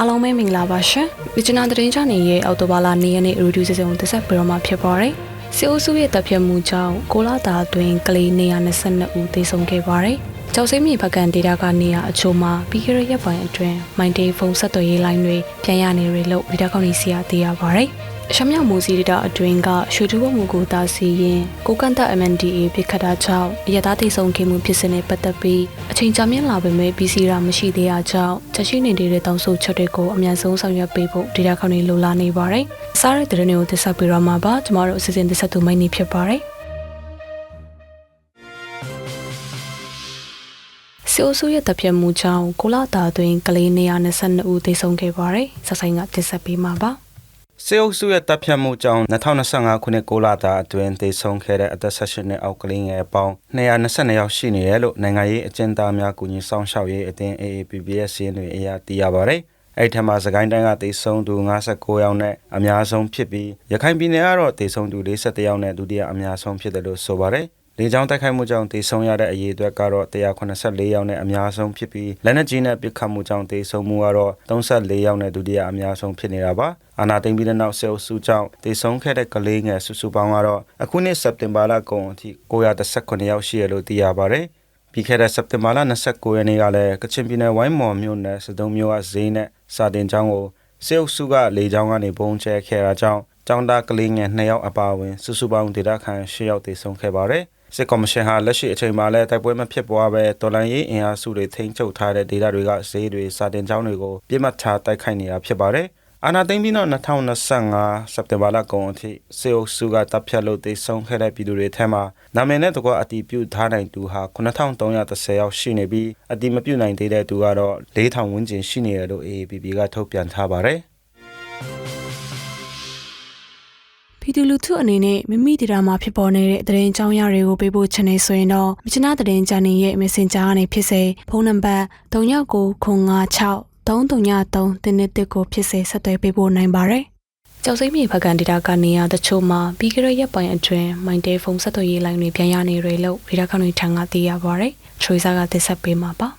အားလုံးပဲမင်္ဂလာပါရှင်။ဒီချနာသတင်းချနေရဲ့အော်တိုဘာလာနေ့ရက်နေ့ရီဒူးစီစဉ်ကိုတက်ဆက်ပြီးတော့မှဖြစ်ပါတယ်။စီအိုစုရဲ့တပ်ဖြတ်မှုကြောင့်ကိုလာတာအတွင်းကလေး122ဦးသေဆုံးခဲ့ပါတယ်။ကျောက်စိမ်းမြေဖက်ကန်ဒေတာကနေရအချို့မှာပြီးခဲ့တဲ့ရက်ပိုင်းအတွင်းမိုင်းတေးဖုန်းဆက်သွယ်ရေးလိုင်းတွေပြန်ရနေရလို့ဒေတာကောင်းကြီးစီရသိရပါတယ်။ ရှမ်းမြောင်မူစီဒေတာအတွင်းကရွှေတူဘမှုကိုတာစီရင်ကိုကန့်တက် MNDA ပြစ်ခတ်တာကြောင့်ရတာတိဆုံခင်မှုဖြစ်စဉ်နဲ့ပတ်သက်ပြီးအချိန်ကြာမြင့်လာပေမဲ့ BC ရာမရှိသေးတာကြောင့်ချက်ရှိနေတဲ့တောင်းဆိုချက်တွေကိုအမြန်ဆုံးဆောင်ရွက်ပေးဖို့ဒေတာခေါင်းတွေလိုလားနေပါတယ်။စားတဲ့တဲ့တွေကိုတက်ဆက်ပေးရမှာပါကျမတို့အစီအစဉ်တက်ဆက်သူမိုင်းနေဖြစ်ပါတယ်။စီအိုဆူရဲ့တပ်ဖြတ်မှုကြောင့်ကိုလာတာတွင်ကလေး122ဦးသေဆုံးခဲ့ပါတယ်။ဆက်ဆိုင်ကတက်ဆက်ပေးမှာပါ။ စေအုပ်စုရဲ့တပ်ဖြတ်မှုကြောင့်2025ခုနှစ်6လတာအတွင်းသေဆုံးခဲ့တဲ့အသက်16နှစ်အောက်ကလေးငယ်ပေါင်း222ယောက်ရှိနေတယ်လို့နိုင်ငံရေးအကျဉ်းသားများကူညီဆောင်ရှောက်ရေးအသင်း AAPPS ရင်းတွေအရာသိရပါတယ်။အဲ့ထက်မှစကိုင်းတိုင်းကသေဆုံးသူ59ယောက်နဲ့အများဆုံးဖြစ်ပြီးရခိုင်ပြည်နယ်ကတော့သေဆုံးသူ41ယောက်နဲ့ဒုတိယအများဆုံးဖြစ်တယ်လို့ဆိုပါတယ်။ လေကြောင်းတိုက်ခိုက်မှုကြောင့်တေဆုံးရတဲ့အရေးအတွက်ကတော့184ယောက်နဲ့အများဆုံးဖြစ်ပြီးလက်နက်ကြီးနဲ့ပစ်ခတ်မှုကြောင့်တေဆုံးမှုကတော့34ယောက်နဲ့ဒုတိယအများဆုံးဖြစ်နေတာပါအာနာသိမ့်ပြီးတဲ့နောက်ဆဲအုပ်စုကြောင့်တေဆုံးခဲ့တဲ့ကလေးငယ်စုစုပေါင်းကတော့အခုနှစ်စက်တင်ဘာလကုန်အထိ919ယောက်ရှိရလို့သိရပါတယ်ပြီးခဲ့တဲ့စက်တင်ဘာလ29ရက်နေ့ကလည်းကချင်ပြည်နယ်ဝိုင်းမော်မြို့နယ်စတုံးမြို့ကဈေးနဲ့စာတင်ကျောင်းကိုဆဲအုပ်စုကလေကြောင်းကနေပုံကျဲခဲ့တာကြောင့်ကျောင်းသားကလေးငယ်2ယောက်အပါအဝင်စုစုပေါင်းဒေသခံ10ယောက်တေဆုံးခဲ့ပါတယ်။ စစ်ကော်မရှင်ဟာလက်ရှိအချိန်မှာလည်းတိုက်ပွဲမဖြစ်ပွားပဲတော်လန်ရေးအင်အားစုတွေထိန်းချုပ်ထားတဲ့ဒေသတွေကဈေးတွေစာတင်ကျောင်းတွေကိုပြစ်မှတ်ထားတိုက်ခိုက်နေတာဖြစ်ပါတယ်။အာနာသိမ့်ပြီးတော့2025စက်တင်ဘာလကုန်အထိစေအုပ်စုကတပ်ဖြတ်လို့တိတ်ဆုံးခဲ့တဲ့ပြည်သူတွေထဲမှာနာမည်နဲ့တကွအတီးပြုထားနိုင်သူဟာ9330ယောက်ရှိနေပြီးအတီးမပြုနိုင်သေးတဲ့သူကတော့4000ဝန်းကျင်ရှိနေတယ်လို့ AAPP ကထုတ်ပြန်ထားပါတယ်။ ပြည်သူလူထုအနေနဲ့မိမိဒေတာမှာဖြစ်ပေါ်နေတဲ့သတင်းကြောင်းရတွေကိုပေးပို့ချင်နေဆိုရင်တော့မြချနာသတင်းချန်နယ်ရဲ့ Messenger ကနေဖြစ်စေဖုန်းနံပါတ်3996 333တင်းတစ်ကိုဖြစ်စေဆက်သွယ်ပေးပို့နိုင်ပါတယ်။ကျောက်စိမ်းမြေဖက်ကန်ဒေတာကနေရတချို့မှာပြီးကြတဲ့ရက်ပိုင်းအတွင်းမိုင်းတဲဖုန်းဆက်သွယ်ရေးလိုင်းတွေပြန်ရနေရလို့ဒေတာခန့်တွေထံကသိရပါတယ်။ထရီဆာကသစ်ဆက်ပေးမှာပါ။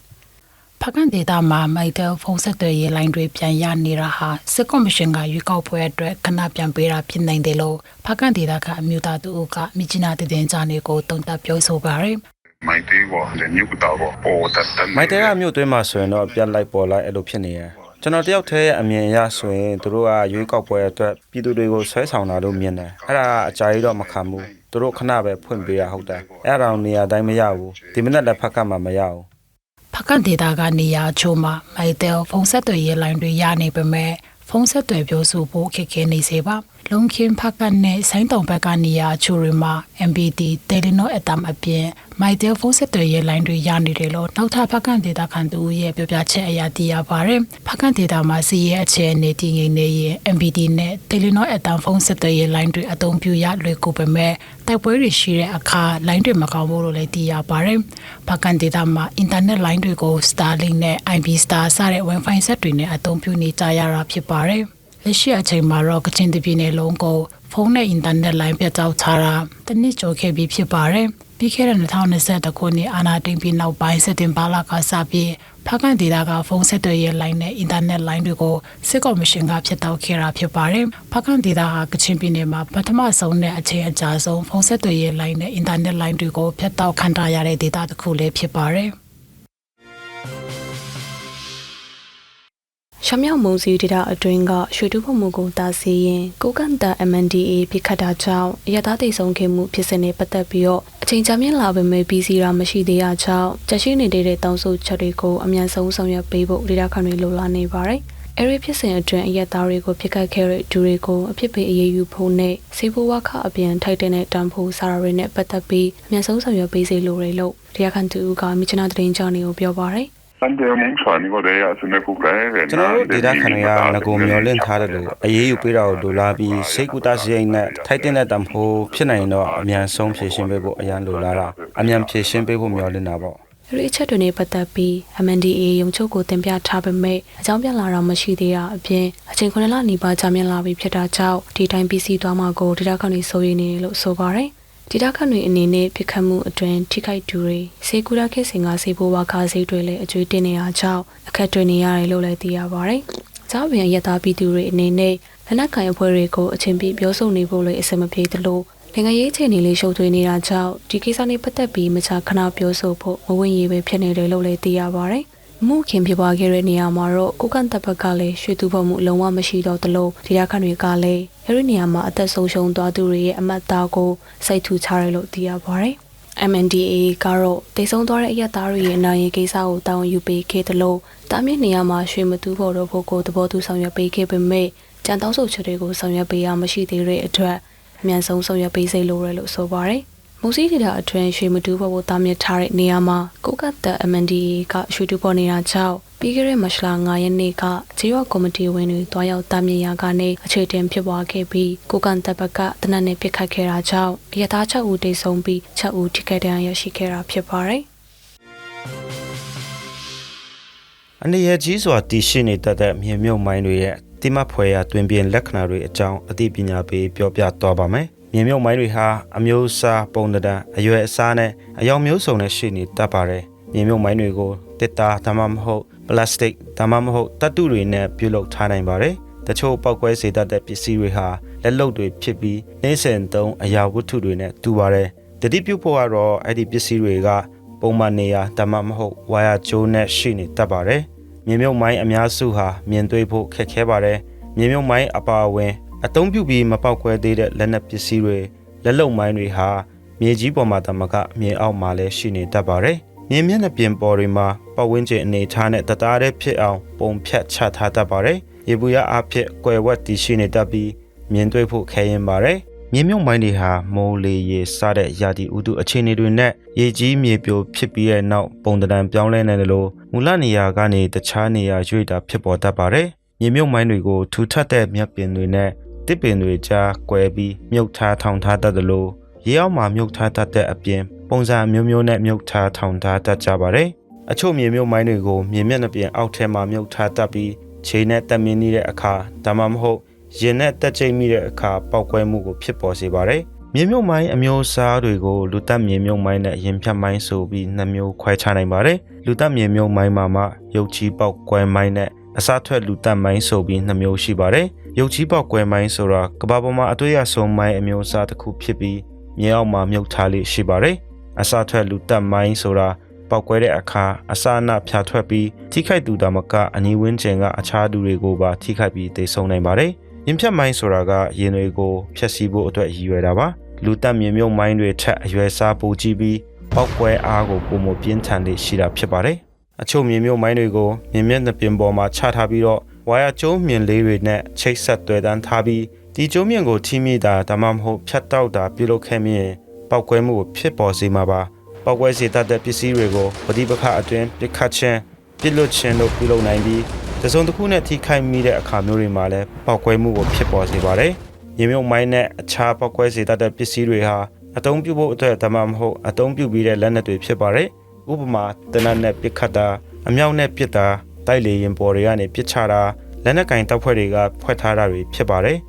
ဖကန်ဒေတာမှာမိုက်တယ်ဖုန်းဆက်သွယ်ရေးလိုင်းတွေပြန်ရနေတာဟာစစ်ကော်မရှင်ကရွေးကောက်ပွဲအတွက်ခဏပြန်ပေးတာဖြစ်နိုင်တယ်လို့ဖကန်ဒေတာကအမျိုးသားသူကမြချနာတည်င်းကြနေကိုတုံ့တက်ပြောဆိုပါရယ်မိုက်တေးပေါ်လည်းမြို့တော်ပေါ်ပေါ်တက်တန်မိုက်တဲကမြို့သွင်းမှာဆိုရင်တော့ပြတ်လိုက်ပေါ်လိုက်အဲ့လိုဖြစ်နေရကျွန်တော်တယောက်တည်းရဲ့အမြင်အရဆိုရင်သူတို့ကရွေးကောက်ပွဲအတွက်ပြည်သူတွေကိုဆွဲဆောင်တာလို့မြင်တယ်အဲ့ဒါအကြိုက်တော့မခံဘူးသူတို့ခဏပဲဖွင့်ပေးရဟုတ်တယ်အဲ့ဒါတော့နေရာတိုင်းမရဘူးဒီမနက်လည်းဖက်ကမှမရဘူး ဖကန်ဒေတာကနေရာချိုးမှာမိုက်တယ်ဖုန်းဆက်သွယ်ရေးလိုင်းတွေရနေပေမဲ့ဖုန်းဆက်သွယ်ပြောဆိုဖို့ခက်ခဲနေစေပါ လုံခင်ဖကန်နဲ့ဆိုင်းတုံဘက်ကနေရာချိုးတွေမှာ MBD တယ်လီနိုအတမ်အပြင်မိုက်တယ်ဖုန်းဆက်သွယ်ရေးလိုင်းတွေရနေတယ်လို့နောက်ထပ်ဖကန်ဒေတာခံသူရဲ့ပြောပြချက်အရသိရပါတယ်ဖကန်ဒေတာမှာစီရဲ့အခြေအနေတည်ငြိမ်နေရင် MBD နဲ့တယ်လီနိုအတမ်ဖုန်းဆက်သွယ်ရေးလိုင်းတွေအသုံးပြုရလွယ်ကူပေမဲ့တိုက်ပွဲတွေရှိတဲ့အခါလိုင်းတွေမကောင်းဘူးလို့လည်းသိရပါတယ်ဖကန်ဒေတာမှာအင်တာနက်လိုင်းတွေကို Starlink နဲ့ IP Star စတဲ့ Wi-Fi ဆက်တွေနဲ့အသုံးပြုနေကြရတာဖြစ်ပါတယ် လက်ရှိအချိန်မှာတော့ကချင်ပြည်နယ်လုံးကိုဖုန်းနဲ့အင်တာနက်လိုင်းပြတ်တောက်ထားတာတနစ်ကျော်ခဲ့ပြီးဖြစ်ပါတယ်။ပြီးခဲ့တဲ့2020ခုနှစ်အာဏာသိမ်းပြီးနောက်ပိုင်းစက်တင်ဘာလကစပြီးဖကန်ဒေတာကဖုန်းဆက်သွယ်ရေးလိုင်းနဲ့အင်တာနက်လိုင်းတွေကိုစစ်ကော်မရှင်ကဖျက်တောက်ခဲ့တာဖြစ်ပါတယ်။ဖကန်ဒေတာဟာကချင်ပြည်နယ်မှာပထမဆုံးနဲ့အချိန်အကြာဆုံးဖုန်းဆက်သွယ်ရေးလိုင်းနဲ့အင်တာနက်လိုင်းတွေကိုဖျက်တောက်ခံထားရတဲ့ဒေတာတစ်ခုလည်းဖြစ်ပါတယ်။ ရှမ်းမြောက်မုံစီဒေတာအတွင်းကရွှေတူးဖို့မှုကိုတာစီရင်ကိုကန့်တာ MNDA ပြစ်ခတ်တာကြောင့်ရတာတိတ်ဆုံးခဲ့မှုဖြစ်စဉ်နဲ့ပတ်သက်ပြီးတော့အချိန်ကြာမြင့်လာပေမဲ့ BC ရာမရှိသေးတာကြောင့်ကြရှိနေတဲ့တောင်းဆိုချက်တွေကိုအမြန်ဆုံးဆောင်ရွက်ပေးဖို့ဒေတာခံတွေလိုလားနေပါတယ်။အဲဒီဖြစ်စဉ်အတွင်းအရက်သားတွေကိုပြစ်ခတ်ခဲ့တဲ့ဒူတွေကိုအဖြစ်ပေးအရေးယူဖို့နဲ့စီးပွားဝါခအပြင်ထိုက်တဲ့တန်ဖိုးစာရတွေနဲ့ပတ်သက်ပြီးအမြန်ဆုံးဆောင်ရွက်ပေးစေလိုတယ်လို့ဒေတာခံတူကမြချနာသတင်းကြောင်းတွေကိုပြောပါတယ်။ တန်တယ်မုံဆွာနီကိုတဲ့ရစနေခုကဲတဲ့ကျွန်တော်တို့ဒေတာခဏရငကိုမျောလင့်ထားတယ်လို့အရေးယူပေးတာကိုဒိုလာပြီးစိတ်ကူတာစရိတ်နဲ့ထိုက်တဲ့တံဖိုးဖြစ်နိုင်တော့အမြန်ဆုံးဖြည့်ရှင်းပေးဖို့အရန်လိုလာတာအမြန်ဖြည့်ရှင်းပေးဖို့မျောလင့်တာပေါ့ဒီအချက်တွေနဲ့ပတ်သက်ပြီး MNDA ရုံချုပ်ကိုတင်ပြထားပေမဲ့အကြောင်းပြန်လာတော့မရှိသေးတာအပြင်အချိန်9လနီးပါးကြာမြင့်လာပြီဖြစ်တာကြောင့်ဒီတိုင်း PC သွားမှာကိုဒေတာခဏီဆိုရင်းနေလို့ဆိုပါတယ် ဒေတာခန့်တွေအနေနဲ့ပြစ်ခတ်မှုအတွင်းထိခိုက်သူတွေစေကူရာခေတ်စဉ်ကစေဘိုးဝါခါစိတ်တွေလည်းအကျွေးတင်နေတာကြောင့်အခက်တွေ့နေရတယ်လို့လည်းသိရပါတယ်။ကြားပင်ရက်သားပြည်သူတွေအနေနဲ့လက်နက်ကိုင်အဖွဲ့တွေကိုအချင်းပြပြောဆိုနေဖို့လည်းအဆင်မပြေသလိုနိုင်ငံရေးအခြေအနေလေးရှုပ်ထွေးနေတာကြောင့်ဒီကိစ္စနဲ့ပတ်သက်ပြီးမချခဏပြောဆိုဖို့မဝင်ရပဲဖြစ်နေတယ်လို့လည်းသိရပါတယ်။မှုခင်ဖြစ်ပွားခဲ့တဲ့နေရာမှာတော့ကိုကန်တပ်ဘက်ကလည်းရွှေသူဖို့မှုအလုံးဝမရှိတော့သလိုဒေသခံတွေကလည်း အဲဒီနေရာမှာအသက်ဆုံးရှုံးသွားသူတွေရဲ့အမတ်သားကိုစိတ်ထူချရတယ်လို့သိရပါတယ်။ MNDAA ကတော့တိတ်ဆုံးသွားတဲ့အရက်သားတွေရဲ့နိုင်ရင်ကိစ္စကိုတောင်းယူပေးခဲ့တယ်လို့တာမြင့်နေရာမှာရွှေမတူဖို့တော့ဖို့ကိုသဘောတူဆောင်ရွက်ပေးခဲ့ပေမဲ့ကြံတောင်းဆိုချက်တွေကိုဆောင်ရွက်ပေးရမရှိသေးတဲ့အတွက်အမြန်ဆုံးဆောင်ရွက်ပေးစေလိုတယ်လို့ဆိုပါတယ်။မုံစီဒေတာအတွင်းရွှေမတူဖို့ကိုတာမြင့်ထားတဲ့နေရာမှာကိုကတ်တ MNDAA ကရွှေတူပေါ်နေတာကြောင့် ပြီးခဲ့တဲ့မတ်လ9ရက်နေ့ကဂျေရော့ကော်မတီဝင်တွေတွားရောက်တာမြင့်ရာကနေအခြေတင်ဖြစ်ပွားခဲ့ပြီးကိုကန်တပ်ဘက်ကတနက်နေ့ပြစ်ခတ်ခဲ့တာကြောင့်ရထား6ဦးတိတ်ဆုံးပြီး6ဦးထိခိုက်ဒဏ်ရာရရှိခဲ့တာဖြစ်ပါတယ်။အနေရကြီးစွာတည်ရှိနေတတ်တဲ့မြေမြုပ်မိုင်းတွေရဲ့တိမတ်ဖွယ်ရာတွင်ပြင်လက္ခဏာတွေအကြောင်းအသိပညာပေးပြောပြသွားပါမယ်။မြေမြုပ်မိုင်းတွေဟာအမျိုးအစားပုံသဏ္ဍာန်အရွယ်အစားနဲ့အယောင်မျိုးစုံနဲ့ရှိနေတတ်ပါတယ်။မြေမြုပ်မိုင်းတွေကို တစ်တာဒါမှမဟုတ်ပလတ်စတစ်ဒါမှမဟုတ်တတ်တုတွေနဲ့ပြုလုပ်ထားနိုင်ပါတယ်။တချို့ပောက်ကွဲစေတတ်တဲ့ပစ္စည်းတွေဟာလက်လုံတွေဖြစ်ပြီးနှင်းစင်သုံးအရာဝတ္ထုတွေနဲ့တူပါတယ်။တတိပြုဖို့ကတော့အဲ့ဒီပစ္စည်းတွေကပုံမှန်နေရာဒါမှမဟုတ်ဝါယာကျိုးနဲ့ရှိနေတတ်ပါတယ်။မြေမြုပ်မိုင်းအများစုဟာမြင်တွေ့ဖို့ခက်ခဲပါတယ်။မြေမြုပ်မိုင်းအပါအဝင်အသုံးပြုပြီးမပေါက်ကွဲသေးတဲ့လက်နက်ပစ္စည်းတွေလက်လုံမိုင်းတွေဟာမြေကြီးပေါ်မှာတမကမြေအောက်မှာလည်းရှိနေတတ်ပါတယ်။မြေမျက်နှာပြင်ပေါ်တွေမှာ ပတ်ဝန်းကျင်အနေထားနဲ့တသားတည်းဖြစ်အောင်ပုံဖြတ်ချထားတတ်ပါတယ်။ရေဘူးရအဖြစ်ကွယ်ဝတ်တည်ရှိနေတတ်ပြီးမြင်တွေ့ဖို့ခဲရင်ပါတယ်။မြေမြုပ်မိုင်းတွေဟာမိုးလေရေစတဲ့ရာသီဥတုအခြေအနေတွေနဲ့ရေကြီးမြေပြိုဖြစ်ပြီးတဲ့နောက်ပုံသဏ္ဍာန်ပြောင်းလဲနေတယ်လို့မူလနေရာကနေတခြားနေရာရွေ့တာဖြစ်ပေါ်တတ်ပါတယ်။မြေမြုပ်မိုင်းတွေကိုထူထပ်တဲ့မြက်ပင်တွေနဲ့တစ်ပင်တွေကြားကွဲပြီးမြုပ်ထားထောင်ထားတတ်တယ်လို့ရေအောက်မှာမြုပ်ထားတတ်တဲ့အပြင်ပုံစံမျိုးမျိုးနဲ့မြုပ်ထားထောင်ထားတတ်ကြပါတယ်။ အချို့မြေမြုပ်မိုင်းတွေကိုမြေမျက်နှာပြင်အောက်ထဲမှာမြုပ်ထားတတ်ပြီးခြေနဲ့တက်မင်းနေတဲ့အခါဒါမှမဟုတ်ရင်နဲ့တက်ချိတ်မိတဲ့အခါပောက်ကွဲမှုကိုဖြစ်ပေါ်စေပါတယ်။မြေမြုပ်မိုင်းအမျိုးအစားတွေကိုလူတက်မြေမြုပ်မိုင်းနဲ့ရင်ဖြတ်မိုင်းဆိုပြီးနှမျိုးခွဲခြားနိုင်ပါတယ်။လူတက်မြေမြုပ်မိုင်းမှာမှရုပ်ချီပောက်ကွဲမိုင်းနဲ့အစားထွက်လူတက်မိုင်းဆိုပြီးနှမျိုးရှိပါတယ်။ရုပ်ချီပောက်ကွဲမိုင်းဆိုတာကဘာပေါ်မှာအတွေ့အဆုံးမိုင်းအမျိုးအစားတစ်ခုဖြစ်ပြီးမြေအောက်မှာမြုပ်ထားလေးရှိပါတယ်။အစားထွက်လူတက်မိုင်းဆိုတာ ပောက်ကွဲတဲ့အခါအစာအနဖြာထွက်ပြီးထိခိုက်သူတာမကအနီးဝန်းကျင်ကအခြားသူတွေကိုပါထိခိုက်ပြီးသေဆုံးနိုင်ပါတယ်။ရင်ဖြတ်မိုင်းဆိုတာကရင်တွေကိုဖျက်ဆီးဖို့အတွက်ရည်ရွယ်တာပါ။လူတက်မြေမြုပ်မိုင်းတွေထက်အရွယ်စားပိုကြီးပြီးပောက်ကွဲအားကိုပုံမပြင်းထန်လေးရှိတာဖြစ်ပါတယ်။အချို့မြေမြုပ်မိုင်းတွေကိုမြင်မျက်နှာပြင်ပေါ်မှာချထားပြီးတော့ဝါယာကျိုးမြင်လေးတွေနဲ့ချိတ်ဆက်တွေ့တန်းထားပြီးဒီကျိုးမြင်ကိုထိမိတာဒါမှမဟုတ်ဖြတ်တောက်တာပြုလုပ်ခဲ့မြင်ပောက်ကွဲမှုကိုဖြစ်ပေါ်စေမှာပါ။ ပောက်ကွဲစေတတ်တဲ့ပစ္စည်းတွေကိုပဋိပက္ခအတွင်းပြစ်ခတ်ခြင်းပြစ်လွတ်ခြင်းတို့ပြုလုပ်နိုင်ပြီးတစုံတစ်ခုနဲ့ထိခိုက်မိတဲ့အခါမျိုးတွေမှာလည်းပောက်ကွဲမှုကိုဖြစ်ပေါ်စေပါတယ်။ရေမြုပ်မိုင်းနဲ့အခြားပောက်ကွဲစေတတ်တဲ့ပစ္စည်းတွေဟာအသုံးပြုဖို့အတွက်ဒါမှမဟုတ်အသုံးပြုပြီးတဲ့လက်နက်တွေဖြစ်ပါတယ်။ဥပမာတနတ်နဲ့ပစ်ခတ်တာအမြောက်နဲ့ပစ်တာတိုက်လေရင်ပေါ်တွေကနေပစ်ချတာလက်နက်ကင်တပ်ဖွဲ့တွေကဖွဲ့ထားတာတွေဖြစ်ပါတယ်။